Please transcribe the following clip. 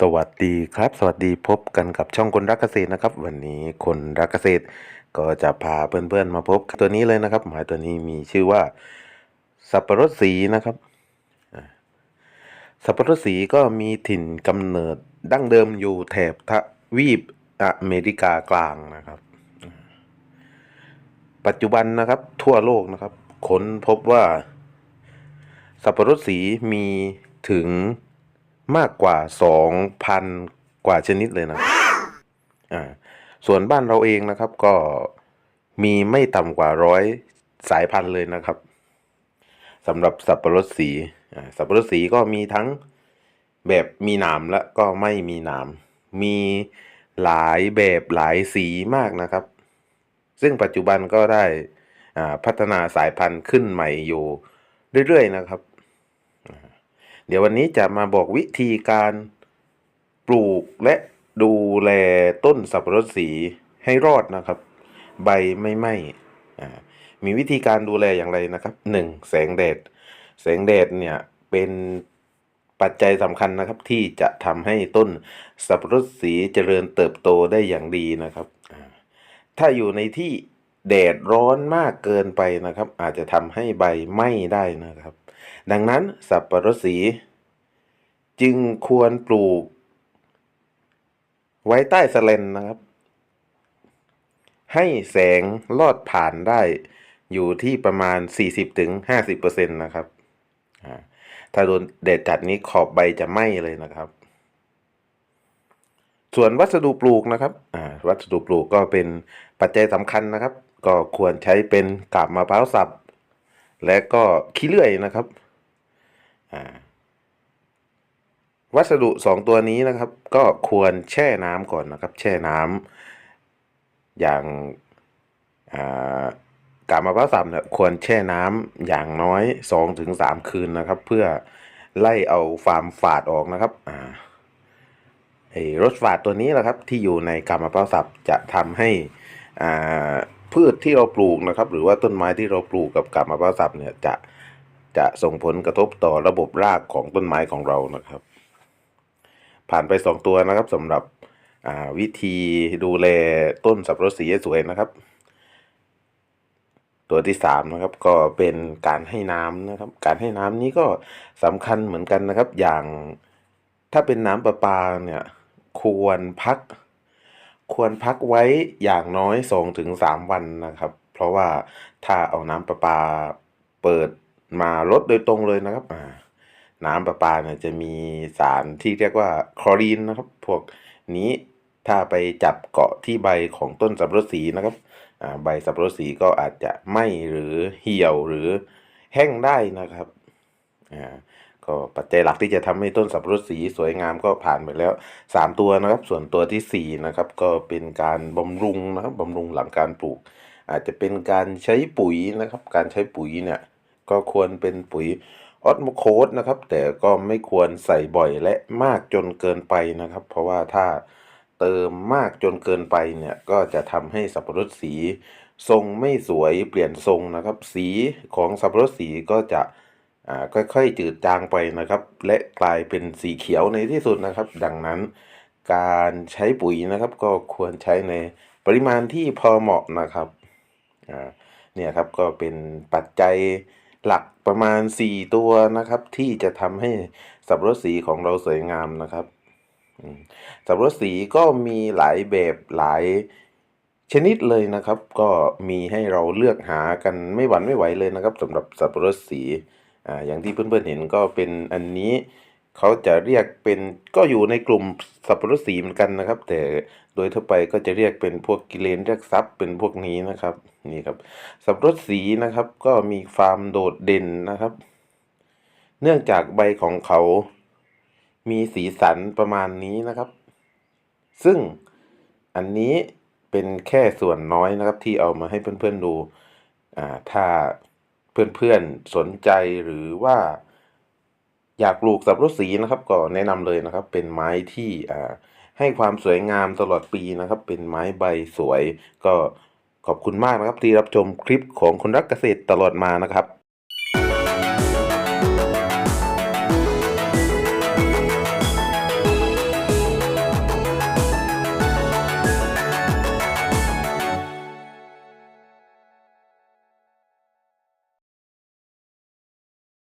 สวัสดีครับ สวัสดีพบกันกับช่องคนรักเกษตรนะครับ วันนี้คนรักเกษตร ก็จะพาเพื่อนๆมาพบตัวนี้เลยนะครับ หมายตัวนี้มีชื่อว่า สับปะรดสีนะครับสับปะรดสีก็มีถิ่นกำเนิดดั้งเดิมอยู่แถบทวีปอเมริกากลางนะครับ ปัจจุบันนะครับ ทั่วโลกนะครับค้นพบว่า สับปะรดสีมีถึง มากกว่า 2,000 กว่าชนิดเลยนะอ่าส่วนบ้านเราเองนะครับก็มีไม่ต่ำกว่าร้อยสายพันธุ์เลยนะครับสำหรับสับปะรดสีอ่าสับปะรดสีก็มีทั้งแบบมีหนามและก็ไม่มีหนาม มีหลายแบบหลายสีมากนะครับ ซึ่งปัจจุบันก็ได้อ่าพัฒนาสายพันธุ์ขึ้นใหม่อยู่เรื่อยๆนะครับ เดี๋ยววันนี้จะมาบอกวิธีการปลูกและดูแลต้นสับปะรดสีให้รอดนะครับ ใบไม่ไหม้มีวิธีการดูแลอย่างไรนะครับหนึ่งแสงแดด แสงแดดเนี่ยเป็นปัจจัยสำคัญนะครับที่จะทำให้ต้นสับปะรดสีเจริญเติบโตได้อย่างดีนะครับ ถ้าอยู่ในที่แดดร้อนมากเกินไปนะครับ อาจจะทำให้ใบไหม้ได้นะครับ ดังนั้นสับปะรดสี จึงควรปลูก ไว้ใต้สแลนนะครับ ให้แสงลอดผ่านได้อยู่ที่ประมาณ 40-50%นะครับถ้าโดนแดดจัดนี้ขอบใบจะไหม้เลยนะครับ ส่วนวัสดุปลูกนะครับวัสดุปลูกก็เป็นปัจจัยสำคัญนะครับ ก็ควรใช้เป็นกาบมะพร้าวสับ และก็ขี้เลื่อยนะครับ วัสดุสองตัวนี้นะครับ ก็ควรแช่น้ำก่อนนะครับ แช่น้ำอย่างกาบมะพร้าวสับเนี่ยควรแช่น้ำอย่างน้อยสองถึงสามคืนนะครับ เพื่อไล่เอาความฝาดออกนะครับอ่าไอ้รสฝาดตัวนี้แหละครับที่อยู่ในกาบมะพร้าวสับจะทำให้อ่าพืชที่เราปลูกนะครับ หรือว่าต้นไม้ที่เราปลูกกับกาบมะพร้าวสับเนี่ยจะ จะส่งผลกระทบต่อระบบรากของต้นไม้ของเรานะครับ ผ่านไปสองตัวนะครับสำหรับวิธีดูแลต้นสับปะรดสีสวยนะครับ ตัวที่สามนะครับก็เป็นการให้น้ำนะครับ การให้น้ำนี้ก็สำคัญเหมือนกันนะครับ อย่างถ้าเป็นน้ำประปาเนี่ยควรพัก ควรพักไว้อย่างน้อยสองถึงสามวันนะครับ เพราะว่าถ้าเอาน้ำประปาเปิด มาลดโดยตรงเลยนะครับน้ำประปาเนี่ยจะมีสารที่เรียกว่าคลอรีนนะครับ พวกนี้ถ้าไปจับเกาะที่ใบของต้นสับปะรดสีนะครับใบสับปะรดสีก็อาจจะไหม้หรือเหี่ยวหรือแห้งได้นะครับอ่าก็ปัจจัยหลักที่จะทำให้ต้นสับปะรดสีสวยงามก็ผ่านไปแล้ว 3 ตัวนะครับ ส่วนตัวทีสี่4 นะครับ ก็เป็นการบำรุงนะครับบำรุงหลังการปลูก อาจจะเป็นการใช้ปุ๋ยนะครับ การใช้ปุ๋ยเนี่ย ก็ควรเป็นปุ๋ยออสโมโคสนะครับ แต่ก็ไม่ควรใส่บ่อยและมากจนเกินไปนะครับ เพราะว่าถ้าเติมมากจนเกินไปเนี่ยก็จะทำให้สับปะรดสี ทรงไม่สวยเปลี่ยนทรงนะครับ สีของสับปะรดสีก็จะอ่าค่อยๆจืดจางไปนะครับ และกลายเป็นสีเขียวในที่สุดนะครับ ดังนั้นการใช้ปุ๋ยนะครับ ก็ควรใช้ในปริมาณที่พอเหมาะนะครับเนี่ยครับก็เป็นปัจจัย หลักประมาณ 4 ตัวนะครับ ที่จะทำให้สับรถสีของเราสวยงามนะครับสับรถสีก็มีหลายแบบหลายชนิดเลยนะครับ ก็มีให้เราเลือกหากันไม่หวั่นไม่ไหวเลยนะครับสำหรับสับปะรดสีอ่าอย่างที่เพื่อนๆเห็นก็เป็นอันนี้ เขาจะเรียกเป็นก็อยู่ในกลุ่มสับปะรดสีเหมือนกันนะครับ แต่โดยทั่วไปก็จะเรียกเป็นพวกกิเลนเรียกทรัพย์เป็นพวกนี้นะครับนี่ครับ สับปะรดสีนะครับ ก็มีความโดดเด่นนะครับ เนื่องจากใบของเขา มีสีสันประมาณนี้นะครับ ซึ่งอันนี้เป็นแค่ส่วนน้อยนะครับ ที่เอามาให้เพื่อนๆดูอ่าถ้าเพื่อนๆสนใจหรือว่า อยากปลูกสับปะรดสีนะครับก็แนะนำเลยนะครับ เป็นไม้ที่อ่าให้ความสวยงามตลอดปีนะครับ เป็นไม้ใบสวย ก็ขอบคุณมากนะครับที่รับชมคลิปของคนรักเกษตรตลอดมานะครับ